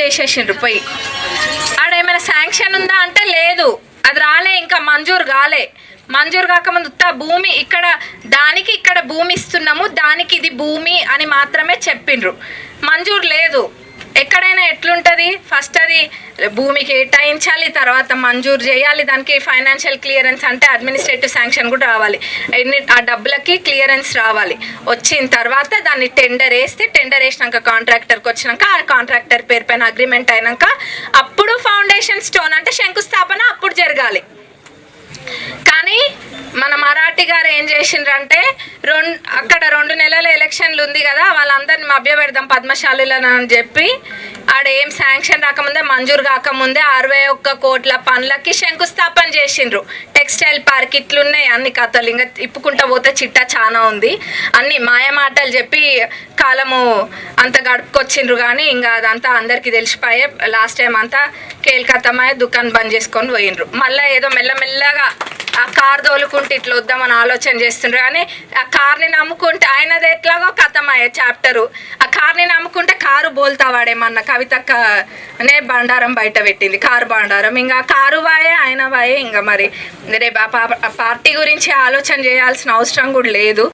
చేసేసిండ్రు పోయి. ఆడ ఏమైనా శాంక్షన్ ఉందా అంటే లేదు. అది రాలే ఇంకా మంజూరు కాలే. మంజూరు కాకముందు ఉత్త భూమి ఇక్కడ దానికి ఇక్కడ భూమి ఇస్తున్నాము దానికి ఇది భూమి అని మాత్రమే చెప్పిండ్రు. మంజూరు లేదు. ఎక్కడైనా ఎట్లుంటుంది? ఫస్ట్ అది భూమి కేటాయించాలి తర్వాత మంజూరు చేయాలి దానికి ఫైనాన్షియల్ క్లియరెన్స్ అంటే అడ్మినిస్ట్రేటివ్ శాంక్షన్ కూడా రావాలి. ఎన్ని ఆ డబ్బులకి క్లియరెన్స్ రావాలి. వచ్చిన తర్వాత దాన్ని టెండర్ వేస్తే టెండర్ వేసినాక కాంట్రాక్టర్కి వచ్చినాక ఆ కాంట్రాక్టర్ పేరు పైన అగ్రిమెంట్ అయినాక అప్పుడు ఫౌండేషన్ స్టోన్ అంటే శంకు అప్పుడు జరగాలి కానీ మన గారు ఏం చేసిండ్రంటే రెండు అక్కడ రెండు నెలల ఎలక్షన్లు ఉంది కదా వాళ్ళందరిని మభ్య పెడదాం పద్మశాలులను అని చెప్పి ఆడ ఏం శాంక్షన్ రాకముందే మంజూరు కాకముందే అరవై ఒక్క కోట్ల పనులకి శంకుస్థాపన చేసిండ్రు. టెక్స్టైల్ పార్క్ ఇట్లున్నాయి అన్ని కథలు ఇంకా ఇప్పుకుంటా పోతే చిట్టా చాలా ఉంది. అన్ని మాయమాటలు చెప్పి కాలము అంత గడుపుకొచ్చిండ్రు కానీ ఇంకా అదంతా అందరికీ తెలిసిపోయే లాస్ట్ టైం అంతా కేల్కత్తమాయ దుకాణం బంద్ చేసుకొని పోయిండ్రు. మళ్ళీ ఏదో మెల్లమెల్లగా ఆ కార్ తోలుకుంటే ఇట్లా వద్దామని ఆలోచన చేస్తుండ్రు. కానీ ఆ కార్ని నమ్ముకుంటే ఆయనది ఎట్లాగో కథమయ్యే చాప్టరు. ఆ కార్ని నమ్ముకుంటే కారు బోల్తా వాడేమన్న కవితక్క అనే బండారం బయట పెట్టింది. కారు బండారం. ఇంకా కారు వాయే ఆయన వాయే ఇంకా మరి. రేపు ఆ పార్టీ గురించి ఆలోచన చేయాల్సిన అవసరం కూడా లేదు.